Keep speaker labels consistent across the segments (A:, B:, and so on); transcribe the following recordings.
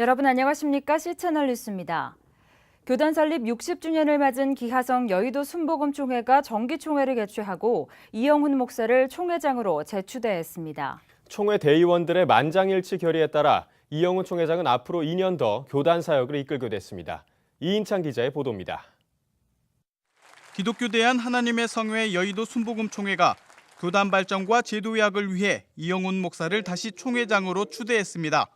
A: 여러분 안녕하십니까? C채널 뉴스입니다. 교단 설립 60주년을 맞은 기하성 여의도 순복음 총회가 정기총회를 개최하고 이영훈 목사를 총회장으로 재추대했습니다.
B: 총회 대의원들의 만장일치 결의에 따라 이영훈 총회장은 앞으로 2년 더 교단 사역을 이끌게 됐습니다. 이인창 기자의 보도입니다.
C: 기독교 대한 하나님의 성회 여의도 순복음 총회가 교단 발전과 제도약을 위해 이영훈 목사를 다시 총회장으로 추대했습니다.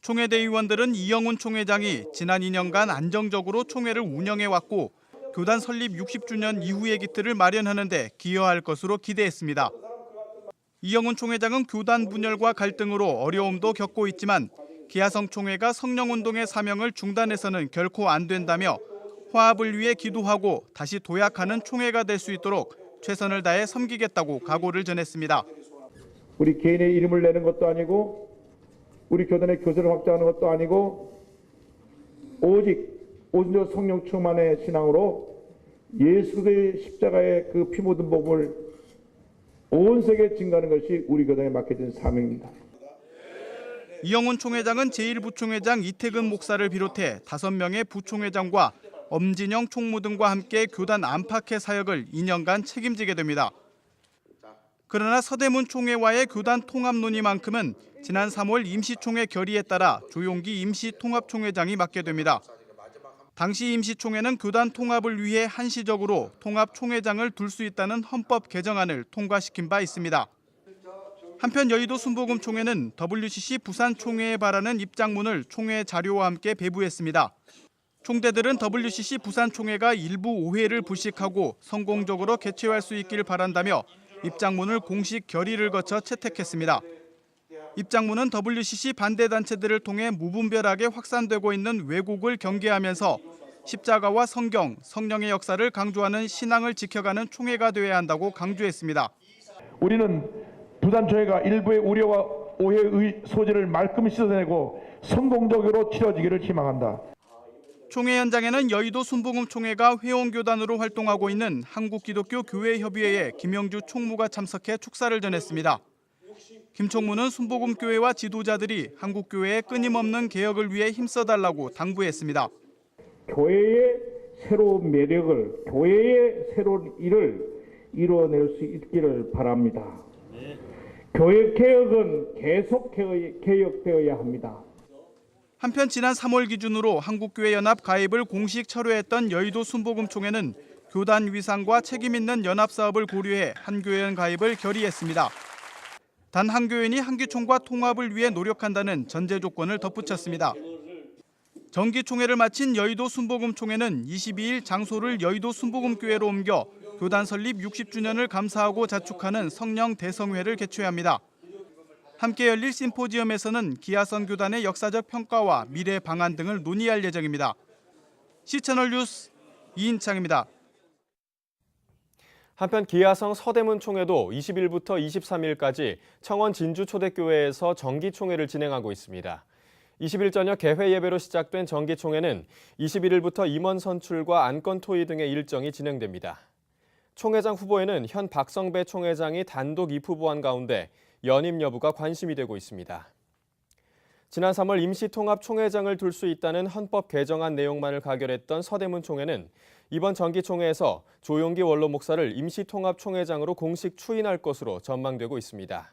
C: 총회 대의원들은 이영훈 총회장이 지난 2년간 안정적으로 총회를 운영해 왔고 교단 설립 60주년 이후의 기틀을 마련하는 데 기여할 것으로 기대했습니다. 이영훈 총회장은 교단 분열과 갈등으로 어려움도 겪고 있지만 기아성 총회가 성령운동의 사명을 중단해서는 결코 안 된다며 화합을 위해 기도하고 다시 도약하는 총회가 될 수 있도록 최선을 다해 섬기겠다고 각오를 전했습니다.
D: 우리 개인의 이름을 내는 것도 아니고 우리 교단의 교세를 확장하는 것도 아니고 오직 오직 성령 충만의 신앙으로 예수의 십자가의 그 피 묻은 복음을 온 세계에 증가하는 것이 우리 교단에 맡겨진 사명입니다.
C: 이영훈 총회장은 제1부총회장 이태근 목사를 비롯해 5명의 부총회장과 엄진영 총무 등과 함께 교단 안팎의 사역을 2년간 책임지게 됩니다. 그러나 서대문 총회와의 교단 통합 논의만큼은 지난 3월 임시총회 결의에 따라 조용기 임시통합총회장이 맡게 됩니다. 당시 임시총회는 교단 통합을 위해 한시적으로 통합총회장을 둘 수 있다는 헌법 개정안을 통과시킨 바 있습니다. 한편 여의도 순복음총회는 WCC 부산 총회에 바라는 입장문을 총회 자료와 함께 배부했습니다. 총대들은 WCC 부산 총회가 일부 오해를 불식하고 성공적으로 개최할 수 있기를 바란다며 입장문을 공식 결의를 거쳐 채택했습니다. 입장문은 WCC 반대 단체들을 통해 무분별하게 확산되고 있는 왜곡을 경계하면서 십자가와 성경, 성령의 역사를 강조하는 신앙을 지켜가는 총회가 되어야 한다고 강조했습니다.
D: 우리는 부산총회가 일부의 우려와 오해의 소지를 말끔히 씻어내고 성공적으로 치러지기를 희망한다.
C: 총회 현장에는 여의도 순복음 총회가 회원 교단으로 활동하고 있는 한국기독교 교회 협의회의 김영주 총무가 참석해 축사를 전했습니다. 김 총무는 순복음 교회와 지도자들이 한국 교회의 끊임없는 개혁을 위해 힘써 달라고 당부했습니다.
D: 교회의 새로운 매력을 교회의 새로운 일을 이루어낼 수 있기를 바랍니다. 교회 개혁은 계속 개혁- 개혁되어야 합니다.
C: 한편 지난 3월 기준으로 한국교회연합 가입을 공식 철회했던 여의도 순복음총회는 교단 위상과 책임 있는 연합 사업을 고려해 한교회원 가입을 결의했습니다. 단 한교회원이 한기총과 통합을 위해 노력한다는 전제 조건을 덧붙였습니다. 정기총회를 마친 여의도 순복음총회는 22일 장소를 여의도 순복음교회로 옮겨 교단 설립 60주년을 감사하고 자축하는 성령 대성회를 개최합니다. 함께 열릴 심포지엄에서는 기아선 교단의 역사적 평가와 미래 방안 등을 논의할 예정입니다. C채널 뉴스 이인창입니다.
B: 한편 기아성 서대문 총회도 20일부터 23일까지 청원 진주 초대교회에서 정기 총회를 진행하고 있습니다. 20일 저녁 개회 예배로 시작된 정기 총회는 21일부터 임원 선출과 안건 토의 등의 일정이 진행됩니다. 총회장 후보에는 현 박성배 총회장이 단독 입후보한 가운데 연임 여부가 관심이 되고 있습니다. 지난 3월 임시통합 총회장을 둘 수 있다는 헌법 개정안 내용만을 가결했던 서대문 총회는 이번 정기총회에서 조용기 원로 목사를 임시통합 총회장으로 공식 추인할 것으로 전망되고 있습니다.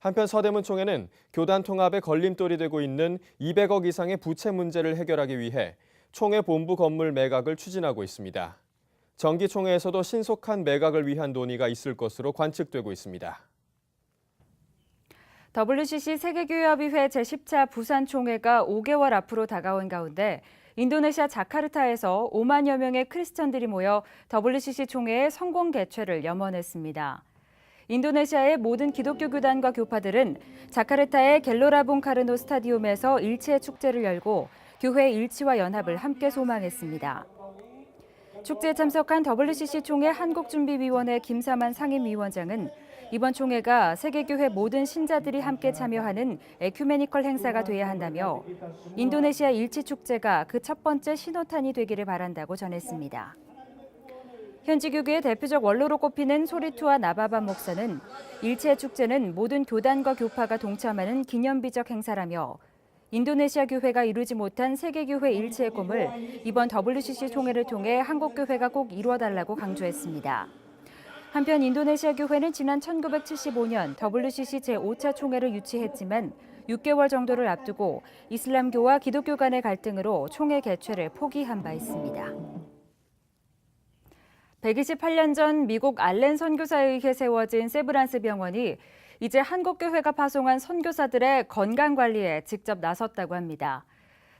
B: 한편 서대문 총회는 교단 통합에 걸림돌이 되고 있는 200억 이상의 부채 문제를 해결하기 위해 총회 본부 건물 매각을 추진하고 있습니다. 정기총회에서도 신속한 매각을 위한 논의가 있을 것으로 관측되고 있습니다.
A: WCC 세계교회협의회 제10차 부산 총회가 5개월 앞으로 다가온 가운데 인도네시아 자카르타에서 5만여 명의 크리스천들이 모여 WCC 총회의 성공 개최를 염원했습니다. 인도네시아의 모든 기독교 교단과 교파들은 자카르타의 갤로라 붕카르노 스타디움에서 일치의 축제를 열고 교회 일치와 연합을 함께 소망했습니다. 축제에 참석한 WCC 총회 한국준비위원회 김사만 상임위원장은 이번 총회가 세계교회 모든 신자들이 함께 참여하는 에큐메니컬 행사가 돼야 한다며 인도네시아 일치 축제가 그 첫 번째 신호탄이 되기를 바란다고 전했습니다. 현지 교계의 대표적 원로로 꼽히는 소리투와 나바반 목사는 일체 축제는 모든 교단과 교파가 동참하는 기념비적 행사라며 인도네시아 교회가 이루지 못한 세계교회 일체의 꿈을 이번 WCC 총회를 통해 한국 교회가 꼭 이루어달라고 강조했습니다. 한편 인도네시아 교회는 지난 1975년 WCC 제5차 총회를 유치했지만 6개월 정도를 앞두고 이슬람교와 기독교 간의 갈등으로 총회 개최를 포기한 바 있습니다. 128년 전 미국 알렌 선교사에 의해 세워진 세브란스 병원이 이제 한국교회가 파송한 선교사들의 건강 관리에 직접 나섰다고 합니다.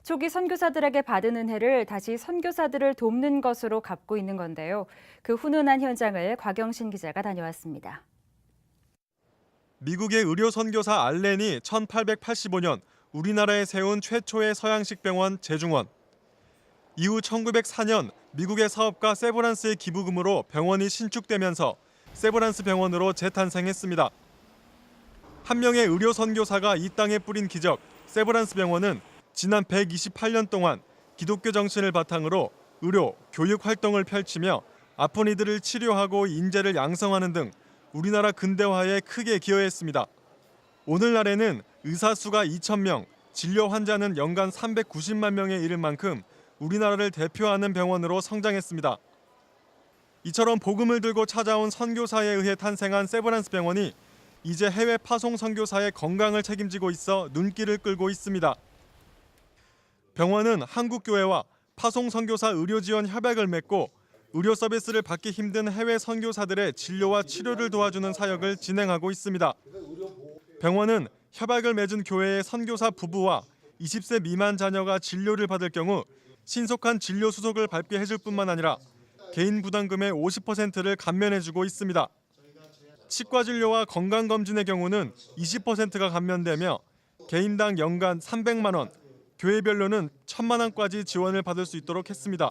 A: 초기 선교사들에게 받은 은혜를 다시 선교사들을 돕는 것으로 갚고 있는 건데요. 그 훈훈한 현장을 곽영신 기자가 다녀왔습니다.
E: 미국의 의료 선교사 알렌이 1885년 우리나라에 세운 최초의 서양식 병원 제중원. 이후 1904년 미국의 사업가 세브란스의 기부금으로 병원이 신축되면서 세브란스 병원으로 재탄생했습니다. 한 명의 의료 선교사가 이 땅에 뿌린 기적, 세브란스 병원은 지난 128년 동안 기독교 정신을 바탕으로 의료, 교육 활동을 펼치며 아픈 이들을 치료하고 인재를 양성하는 등 우리나라 근대화에 크게 기여했습니다. 오늘날에는 의사 수가 2,000명, 진료 환자는 연간 390만 명에 이를 만큼 우리나라를 대표하는 병원으로 성장했습니다. 이처럼 복음을 들고 찾아온 선교사에 의해 탄생한 세브란스 병원이 이제 해외 파송 선교사의 건강을 책임지고 있어 눈길을 끌고 있습니다. 병원은 한국 교회와 파송 선교사 의료 지원 협약을 맺고 의료 서비스를 받기 힘든 해외 선교사들의 진료와 치료를 도와주는 사역을 진행하고 있습니다. 병원은 협약을 맺은 교회의 선교사 부부와 20세 미만 자녀가 진료를 받을 경우 신속한 진료 수속을 밟게 해줄 뿐만 아니라 개인 부담금의 50%를 감면해주고 있습니다. 치과 진료와 건강 검진의 경우는 20%가 감면되며 개인당 연간 300만 원, 교회별로는 1천만 원까지 지원을 받을 수 있도록 했습니다.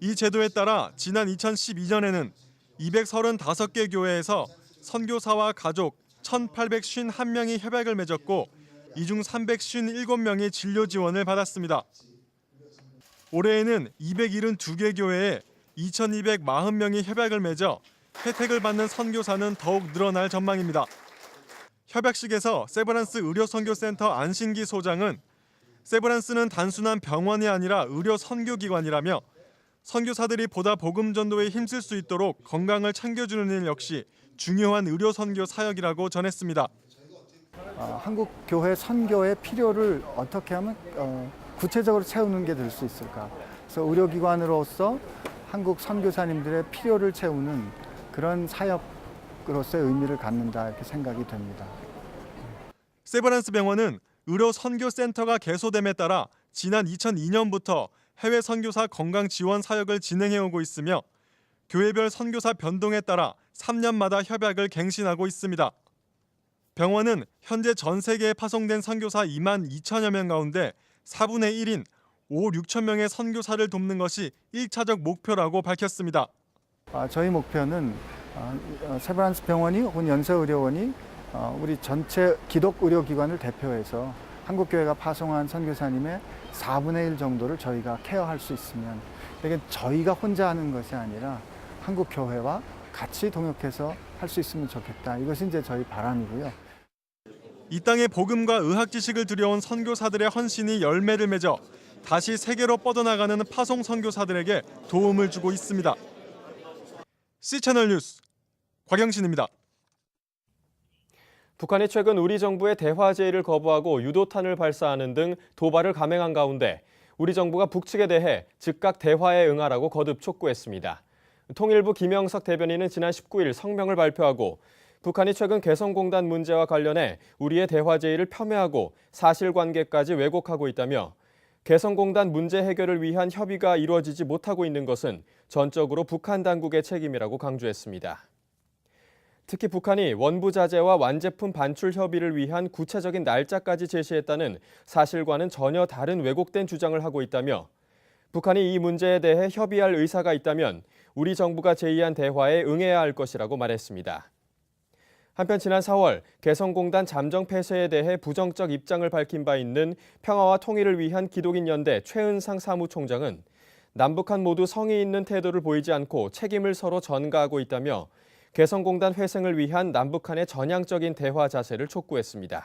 E: 이 제도에 따라 지난 2012년에는 235개 교회에서 선교사와 가족 1,851명이 협약을 맺었고 이 중 357명이 진료 지원을 받았습니다. 올해에는 272개 교회에 2,240명이 협약을 맺어 혜택을 받는 선교사는 더욱 늘어날 전망입니다. 협약식에서 세브란스 의료선교센터 안신기 소장은 세브란스는 단순한 병원이 아니라 의료 선교기관이라며 선교사들이 보다 복음 전도에 힘쓸 수 있도록 건강을 챙겨주는 일 역시 중요한 의료 선교 사역이라고 전했습니다.
F: 어, 한국 교회 선교의 필요를 어떻게 하면 어, 구체적으로 채우는 게 될 수 있을까? 그래서 의료기관으로서 한국 선교사님들의 필요를 채우는 그런 사역으로서의 의미를 갖는다 이렇게 생각이 됩니다.
E: 세브란스 병원은 의료 선교 센터가 개소됨에 따라 지난 2002년부터 해외 선교사 건강 지원 사역을 진행해 오고 있으며 교회별 선교사 변동에 따라 3년마다 협약을 갱신하고 있습니다. 병원은 현재 전 세계에 파송된 선교사 2만 2천여 명 가운데 4분의 1인 5, 6천 명의 선교사를 돕는 것이 1차적 목표라고 밝혔습니다.
F: 아, 저희 목표는 어, 어, 세브란스 병원이 혹은 연세의료원이 어, 우리 전체 기독 의료기관을 대표해서 한국 교회가 파송한 선교사님의 4분의 1 정도를 저희가 케어할 수 있으면 이게 저희가 혼자 하는 것이 아니라 한국 교회와 같이 동역해서 할 수 있으면 좋겠다. 이것이 이제 저희 바람이고요.
E: 이 땅에 복음과 의학 지식을 들여온 선교사들의 헌신이 열매를 맺어 다시 세계로 뻗어나가는 파송 선교사들에게 도움을 주고 있습니다. C채널 뉴스 곽영신입니다.
B: 북한이 최근 우리 정부의 대화 제의를 거부하고 유도탄을 발사하는 등 도발을 감행한 가운데 우리 정부가 북측에 대해 즉각 대화에 응하라고 거듭 촉구했습니다. 통일부 김영석 대변인은 지난 19일 성명을 발표하고 북한이 최근 개성공단 문제와 관련해 우리의 대화 제의를 폄훼하고 사실관계까지 왜곡하고 있다며 개성공단 문제 해결을 위한 협의가 이루어지지 못하고 있는 것은 전적으로 북한 당국의 책임이라고 강조했습니다. 특히 북한이 원부 자재와 완제품 반출 협의를 위한 구체적인 날짜까지 제시했다는 사실과는 전혀 다른 왜곡된 주장을 하고 있다며 북한이 이 문제에 대해 협의할 의사가 있다면 우리 정부가 제의한 대화에 응해야 할 것이라고 말했습니다. 한편 지난 4월 개성공단 잠정 폐쇄에 대해 부정적 입장을 밝힌 바 있는 평화와 통일을 위한 기독인 연대 최은상 사무총장은 남북한 모두 성의 있는 태도를 보이지 않고 책임을 서로 전가하고 있다며 개성공단 회생을 위한 남북한의 전향적인 대화 자세를 촉구했습니다.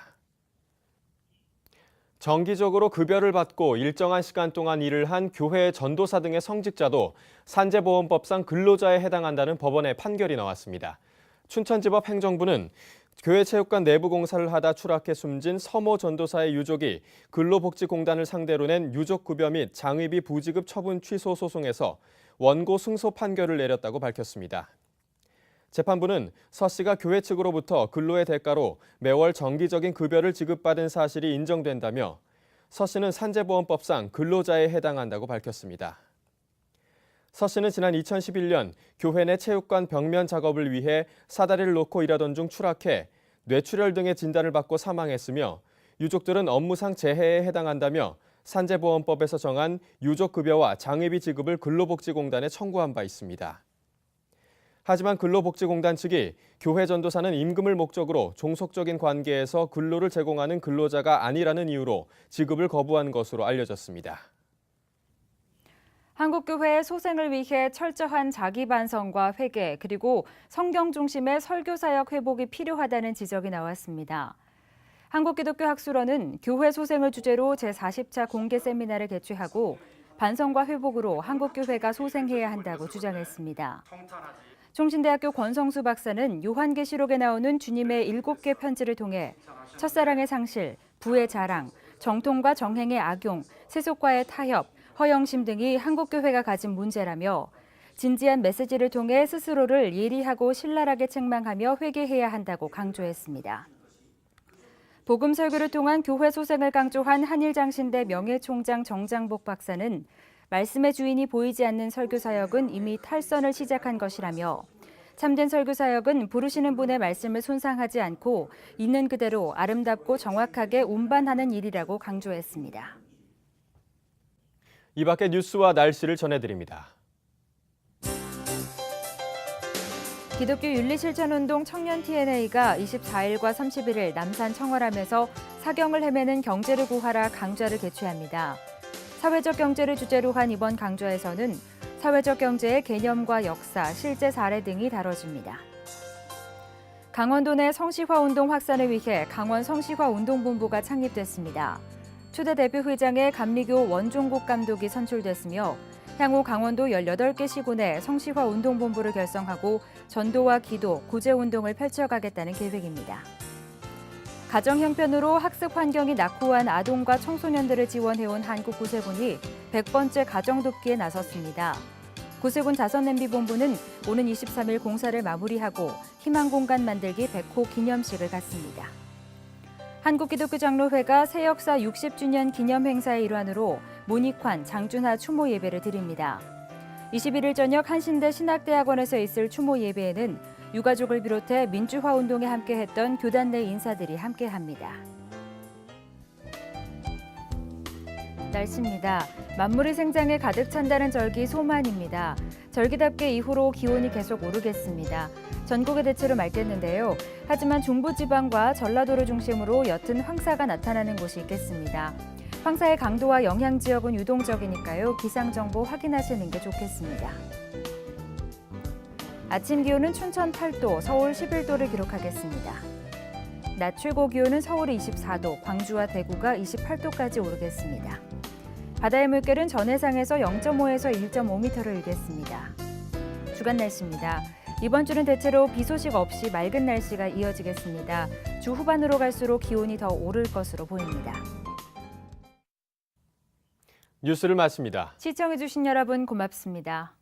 B: 정기적으로 급여를 받고 일정한 시간 동안 일을 한 교회 전도사 등의 성직자도 산재보험법상 근로자에 해당한다는 법원의 판결이 나왔습니다. 춘천지법 행정부는 교회 체육관 내부 공사를 하다 추락해 숨진 서모 전도사의 유족이 근로복지공단을 상대로 낸 유족급여 및 장의비 부지급 처분 취소 소송에서 원고 승소 판결을 내렸다고 밝혔습니다. 재판부는 서 씨가 교회 측으로부터 근로의 대가로 매월 정기적인 급여를 지급받은 사실이 인정된다며 서 씨는 산재보험법상 근로자에 해당한다고 밝혔습니다. 서 씨는 지난 2011년 교회 내 체육관 벽면 작업을 위해 사다리를 놓고 일하던 중 추락해 뇌출혈 등의 진단을 받고 사망했으며 유족들은 업무상 재해에 해당한다며 산재보험법에서 정한 유족급여와 장의비 지급을 근로복지공단에 청구한 바 있습니다. 하지만 근로복지공단 측이 교회 전도사는 임금을 목적으로 종속적인 관계에서 근로를 제공하는 근로자가 아니라는 이유로 지급을 거부한 것으로 알려졌습니다.
A: 한국교회의 소생을 위해 철저한 자기 반성과 회개 그리고 성경 중심의 설교 사역 회복이 필요하다는 지적이 나왔습니다. 한국기독교학술원은 교회 소생을 주제로 제40차 공개 세미나를 개최하고 반성과 회복으로 한국교회가 소생해야 한다고 주장했습니다. 총신대학교 권성수 박사는 요한계시록에 나오는 주님의 일곱 개 편지를 통해 첫사랑의 상실, 부의 자랑, 정통과 정행의 악용, 세속과의 타협, 허영심 등이 한국교회가 가진 문제라며 진지한 메시지를 통해 스스로를 예리하고 신랄하게 책망하며 회개해야 한다고 강조했습니다. 복음 설교를 통한 교회 소생을 강조한 한일장신대 명예총장 정장복 박사는 말씀의 주인이 보이지 않는 설교 사역은 이미 탈선을 시작한 것이라며 참된 설교 사역은 부르시는 분의 말씀을 손상하지 않고 있는 그대로 아름답고 정확하게 운반하는 일이라고 강조했습니다.
B: 이 밖의 뉴스와 날씨를 전해드립니다.
A: 기독교 윤리실천운동 청년 TNA가 24일과 31일 남산 청월함에서 사경을 헤매는 경제를 구하라 강좌를 개최합니다. 사회적 경제를 주제로 한 이번 강좌에서는 사회적 경제의 개념과 역사, 실제 사례 등이 다뤄집니다. 강원도 내 성시화 운동 확산을 위해 강원 성시화 운동본부가 창립됐습니다. 초대 대표 회장의 감리교 원종국 감독이 선출됐으며 향후 강원도 18개 시군에 성시화 운동본부를 결성하고 전도와 기도, 구제 운동을 펼쳐가겠다는 계획입니다. 가정 형편으로 학습 환경이 낙후한 아동과 청소년들을 지원해온 한국구세군이 100번째 가정 돕기에 나섰습니다. 구세군 자선냄비본부는 오는 23일 공사를 마무리하고 희망 공간 만들기 100호 기념식을 갖습니다. 한국기독교장로회가 새 역사 60주년 기념 행사의 일환으로 문익환, 장준하 추모 예배를 드립니다. 21일 저녁 한신대 신학대학원에서 있을 추모 예배에는 유가족을 비롯해 민주화 운동에 함께했던 교단 내 인사들이 함께합니다. 날씨입니다. 만물이 생장에 가득 찬다는 절기 소만입니다. 절기답게 이후로 기온이 계속 오르겠습니다. 전국에 대체로 맑겠는데요. 하지만 중부지방과 전라도를 중심으로 옅은 황사가 나타나는 곳이 있겠습니다. 황사의 강도와 영향 지역은 유동적이니까요. 기상 정보 확인하시는 게 좋겠습니다. 아침 기온은 춘천 8도, 서울 11도를 기록하겠습니다. 낮 최고 기온은 서울이 24도, 광주와 대구가 28도까지 오르겠습니다. 바다의 물결은 전 해상에서 0.5에서 1.5m를 일겠습니다. 주간 날씨입니다. 이번 주는 대체로 비 소식 없이 맑은 날씨가 이어지겠습니다. 주 후반으로 갈수록 기온이 더 오를 것으로 보입니다.
B: 뉴스를 마칩니다.
A: 시청해주신 여러분 고맙습니다.